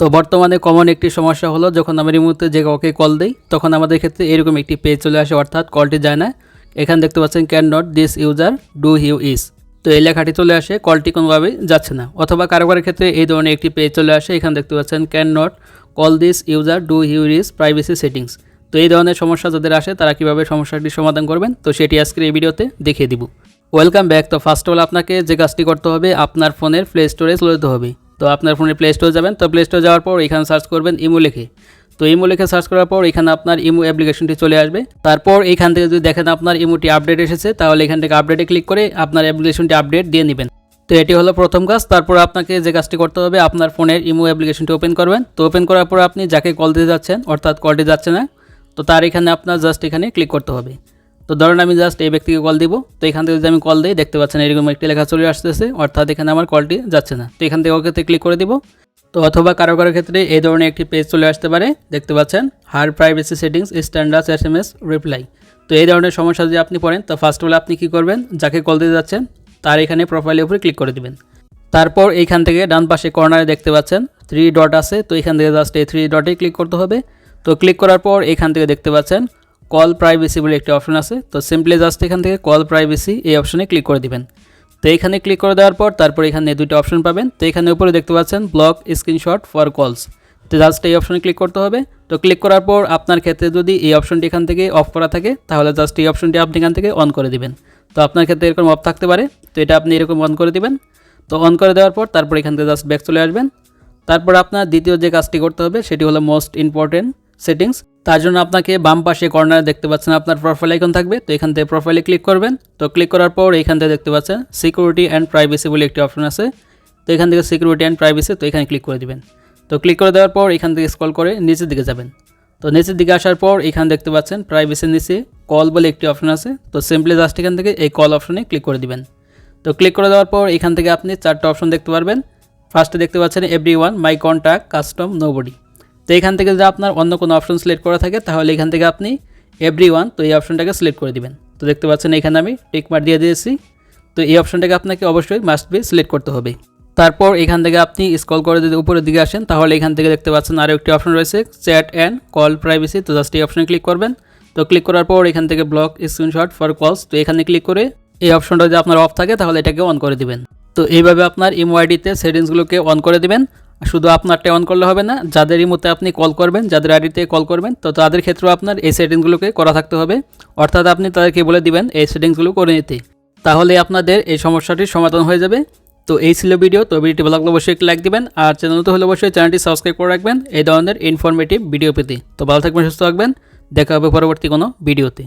তো বর্তমানে কমন একটি সমস্যা হলো যখন আমরা এই মুহূর্তে যে কাউকে কল দিই, তখন আমাদের ক্ষেত্রে এরকম একটি পেজ চলে আসে, অর্থাৎ কলটি যায় না। এখানে দেখতে পাচ্ছেন can not this user due his তো এই লেখাটি চলে আসে কলটি কোনোভাবেই যাচ্ছে না। অথবা কারও কারও ক্ষেত্রে এই ধরনের একটি পেজ চলে আসে, এখানে দেখতে পাচ্ছেন can not call this user due his privacy settings তো এই ধরনের সমস্যা যাদের আসে, তারা কীভাবে সমস্যাটি সমাধান করবেন? তো সেটি আজকের এই ভিডিওতে দেখিয়ে দিব। ওয়েলকাম ব্যাক তো ফার্স্ট অফ অল আপনাকে যে কাজটি করতে হবে, আপনার ফোনের প্লে স্টোরে চলে যেতে হবে। তো আপনার ফোনে প্লে স্টোরে যাবেন। তো প্লে স্টোরে যাওয়ার পর এখানে সার্চ করবেন ইমো লিখে। তো ইমো লিখে সার্চ করার পর এখানে আপনার ইমো অ্যাপ্লিকেশনটি চলে আসবে। তারপর এখান থেকে যদি দেখেন আপনার ইমোটি আপডেট এসেছে, তাহলে এখান থেকে আপডেটে ক্লিক করে আপনার অ্যাপ্লিকেশনটি আপডেট দিয়ে নেবেন। তো এটি হলো প্রথম কাজ। তারপর আপনাকে যে কাজটি করতে হবে, আপনার ফোনের ইমো অ্যাপ্লিকেশনটি ওপেন করবেন। তো ওপেন করার পর আপনি যাকে কল দিতে যাচ্ছেন, অর্থাৎ কলটি যাচ্ছে না, তো তার এখানে আপনার জাস্ট এখানে ক্লিক করতে হবে। তো ধরুন আমি জাস্ট এই ব্যক্তিকে কল দিব, তো এখান থেকে যদি আমি কল দিই, দেখতে পাচ্ছেন এরকম একটি লেখা চলে আসতেছে, অর্থাৎ এখানে আমার কলটি যাচ্ছে না। তো এখান থেকে ওকেতে ক্লিক করে দিব। তো অথবা কারও কারও ক্ষেত্রে এই ধরনের একটি পেজ চলে আসতে পারে, দেখতে পাচ্ছেন her privacy settings standard S M S reply তো এই ধরনের সমস্যা যদি আপনি পড়েন, তো ফার্স্ট অফ অল আপনি কী করবেন, যাকে কল দিতে যাচ্ছেন, তার এখানে প্রোফাইলের উপরে ক্লিক করে দিবেন। তারপর এইখান থেকে ডান পাশে কর্নারে দেখতে পাচ্ছেন থ্রি ডট আছে, তো এখান থেকে জাস্ট এই থ্রি ডটে ক্লিক করতে হবে। তো ক্লিক করার পর এখান থেকে দেখতে পাচ্ছেন কল প্রাইভেসি বলে একটি অপশন আছে। তো সিম্পলি জাস্ট এখান থেকে কল প্রাইভেসি এই অপশনে ক্লিক করে দিবেন। তো এখানে ক্লিক করে দেওয়ার পর তারপর এখানে দুটো অপশন পাবেন। তো এখানে উপরে দেখতে পাচ্ছেন ব্লক স্ক্রিনশট ফর কলস তো জাস্ট এই অপশনে ক্লিক করতে হবে। তো ক্লিক করার পর আপনার ক্ষেত্রে যদি এই অপশনটি এখান থেকে অফ করা থাকে, তাহলে জাস্ট এই অপশনটি আপনি এখান থেকে অন করে দিবেন। তো আপনার ক্ষেত্রে এরকম অফ থাকতে পারে। তো এটা আপনি এরকম অন করে দিবেন। তো অন করে দেওয়ার পর তারপর এখান থেকে জাস্ট ব্যাক চলে আসবেন। তারপর আপনার দ্বিতীয় যে কাজটি করতে হবে, সেটি হলো মোস্ট ইম্পর্টেন্ট সেটিংস তার জন্য আপনাকে বাম পাশে কর্নারে দেখতে পাচ্ছেন আপনার প্রোফাইল আইকন থাকবে। তো এখান থেকে প্রোফাইলে ক্লিক করবেন। তো ক্লিক করার পর এখান থেকে দেখতে পাচ্ছেন সিকিউরিটি অ্যান্ড প্রাইভেসি বলে একটি অপশন আছে। তো এখান থেকে সিকিউরিটি অ্যান্ড প্রাইভেসি তো এখানে ক্লিক করে দিবেন। তো ক্লিক করে দেওয়ার পর এখান থেকে স্ক্রল করে নিচের দিকে যাবেন। তো নিচের দিকে আসার পর এখানে দেখতে পাচ্ছেন প্রাইভেসির নিচে কল বলে একটি অপশন আছে। তো সিম্পলি জাস্ট এখান থেকে এই কল অপশনে ক্লিক করে দিবেন। তো ক্লিক করে দেওয়ার পর এখান থেকে আপনি চারটা অপশন দেখতে পারবেন। ফার্স্টে দেখতে পাচ্ছেন everyone my contact custom nobody তো এখান থেকে যদি আপনার অন্য কোনো অপশন সিলেক্ট করা থাকে, তাহলে এখান থেকে আপনি এভরি ওয়ান তো এই অপশনটাকে সিলেক্ট করে দিবেন। তো দেখতে পাচ্ছেন এখানে আমি টিক মার দিয়ে দিয়েছি। তো এই অপশনটাকে আপনাকে অবশ্যই মাস্ট বি সিলেক্ট করতে হবে। তারপর এখান থেকে আপনি স্কল করে যদি উপরের দিকে আসেন, তাহলে এখান থেকে দেখতে পাচ্ছেন আরও একটি অপশন রয়েছে চ্যাট অ্যান্ড কল প্রাইভেসি তো জাস্ট এই অপশনে ক্লিক করবেন। তো ক্লিক করার পর এখান থেকে ব্লক স্ক্রিনশট ফর কলস তো এখানে ক্লিক করে এই অপশনটা যদি আপনার অফ থাকে, তাহলে এটাকে অন করে দিবেন। তো এইভাবে আপনার ইমোআইডিতে সেটিংসগুলোকে অন করে দিবেন। শুধু আপনারটা অন করলে হবে না, যাদের ইমোতে আপনি কল করবেন, যাদের আইডিতে কল করবেন, তো তাদের ক্ষেত্রেও আপনার এই সেটিংসগুলোকে করা থাকতে হবে। অর্থাৎ আপনি তাদেরকে বলে দিবেন এই সেটিংসগুলো করে নিতে। তাহলে আপনাদের এই সমস্যাটির সমাধান হয়ে যাবে। তো এই ছিল ভিডিও তো ভিডিওটি ভালো লাগলে অবশ্যই লাইক দিবেন, আর চ্যানেল তো হলে অবশ্যই চ্যানেলটি সাবস্ক্রাইব করে রাখবেন। এই ধরনের ইনফরমেটিভ ভিডিও পেতে। তো ভালো থাকবেন, সুস্থ থাকবেন। দেখা হবে পরবর্তী কোনো ভিডিওতে